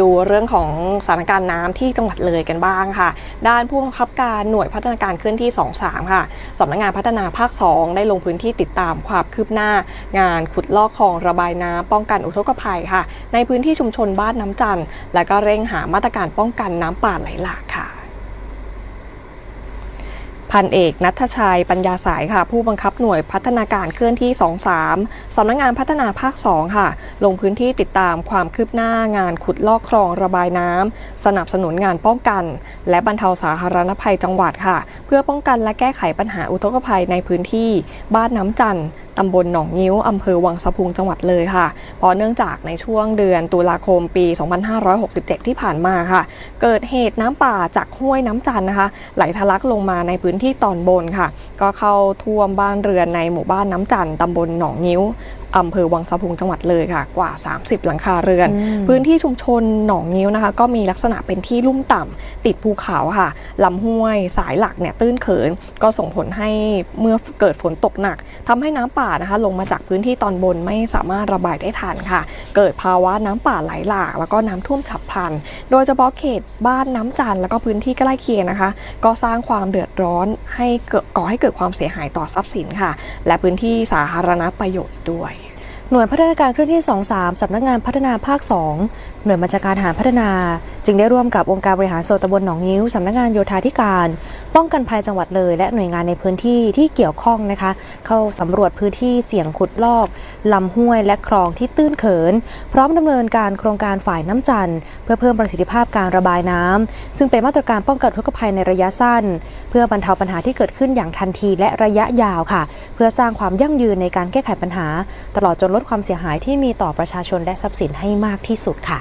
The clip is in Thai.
ดูเรื่องของสถานการณ์น้ำที่จังหวัดเลยกันบ้างค่ะ ด้านผู้บังคับการหน่วยพัฒนาการเคลื่อนที่ 23 ค่ะสำนักงานพัฒนาภาค 2 ได้ลงพื้นที่ติดตามความคืบหน้า งานขุดลอกคลองระบายน้ำป้องกันอุทกภัยค่ะ ในพื้นที่ชุมชนบ้านน้ำจันทร์และก็เร่งหามาตรการป้องกันน้ำป่าไหลหลากค่ะ พันเอกนัทชัยปัญญาสายค่ะ ผู้บังคับหน่วยพัฒนาการเคลื่อนที่ 23 สำนักงานพัฒนาภาค 2 ค่ะ ลงพื้นที่ติดตามความคืบหน้างานขุดลอกคลองระบายน้ำ สนับสนุนงานป้องกัน และบรรเทาสาธารณภัยจังหวัดค่ะ เพื่อป้องกันและแก้ไขปัญหาอุทกภัยในพื้นที่ บ้านน้ำจันทร์ ตำบลหนองงิ้วอำเภอวังสะพุงจังหวัดเลยค่ะเพราะเนื่องจากในช่วงเดือนตุลาคมปี 2567 ที่ผ่านมาค่ะ เกิดเหตุน้ำป่าจากห้วยน้ำจันนะคะ ไหลทะลักลงมาในพื้นที่ตอนบนค่ะ ก็เข้าท่วมบ้านเรือนในหมู่บ้านน้ำจันตำบลหนองงิ้ว อำเภอวังสะพุงจังหวัดเลยค่ะกว่า 30 หลังคาเรือน พื้นที่ชุมชนหนองงิ้วนะคะ ก็มีลักษณะเป็นที่ลุ่มต่ำติดภูเขาค่ะลำห้วยสายหลักเนี่ยตื้นเขิน ก็ส่งผลให้เมื่อเกิดฝนตกหนักทำให้น้ำป่านะคะ ลงมาจากพื้นที่ตอนบนไม่สามารถระบายได้ทันค่ะ เกิดภาวะน้ำป่าไหลหลาก แล้วก็น้ำท่วมฉับพลัน โดยเฉพาะเขตบ้านน้ำจันทร์แล้วก็พื้นที่ใกล้เคียงนะคะ ก็สร้างความเดือดร้อนให้เกิดก่อให้เกิดความเสียหายต่อทรัพย์สินค่ะ และพื้นที่สาธารณประโยชน์ด้วย หน่วยพัฒนาการเคลื่อนที่ 23 สำนักงานพัฒนาภาค 2 หน่วยบัญชาการทหารพัฒนา จึงได้ร่วมกับองค์การบริหารส่วนตำบลหนองนิ้ว สำนักงานโยธาธิการ ป้องกันภัยจังหวัดเลย และหน่วยงานในพื้นที่ที่เกี่ยวข้องนะคะ เข้าสำรวจพื้นที่เสี่ยงขุดลอกลำห้วยและคลองที่ตื้นเขิน พร้อมดำเนินการโครงการฝ่ายน้ำจันทร์เพื่อเพิ่มประสิทธิภาพการระบายน้ำซึ่งเป็นมาตรการป้องกันทุกภัยในระยะสั้น เพื่อบรรเทาปัญหาที่เกิดขึ้นอย่างทันทีและระยะยาวค่ะ เพื่อสร้างความยั่งยืนในการแก้ไขปัญหา ตลอดจนลดความเสียหายที่มีต่อประชาชนและทรัพย์สินให้มากที่สุดค่ะ